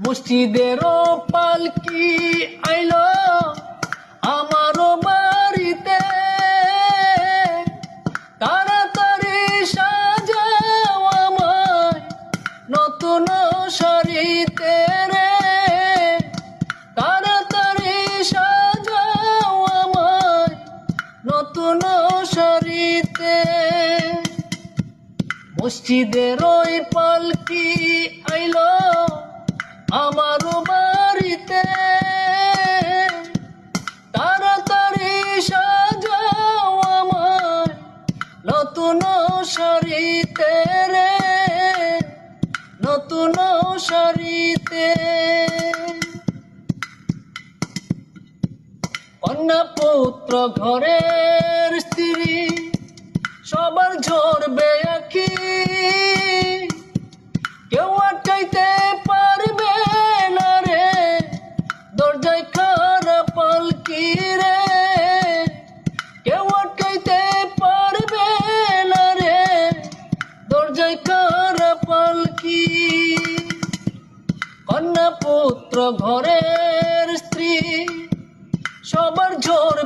মসজিদেরও পালকি আইল আমারও বাড়িতে। তাড়াতাড়ি সাজাও আমায় নতুন শরীতে রে। তাড়াতাড়ি সাজাও আমায় নতুন শরীতে মসজিদের ওই পালকি আইলো আমার বাড়িতে। তাড়াতাড়ি সাজাও আমার নতুন শরীতে রে, নতুন শরীতে কন্যা পুত্র ঘরের স্ত্রী, সবার ঝরবে আঁকি পালকি রে কেউ আটকাইতে পারবে না রে। দরজায় কার পালকি কন্যা পুত্র ঘরের স্ত্রী, সবার ঝোর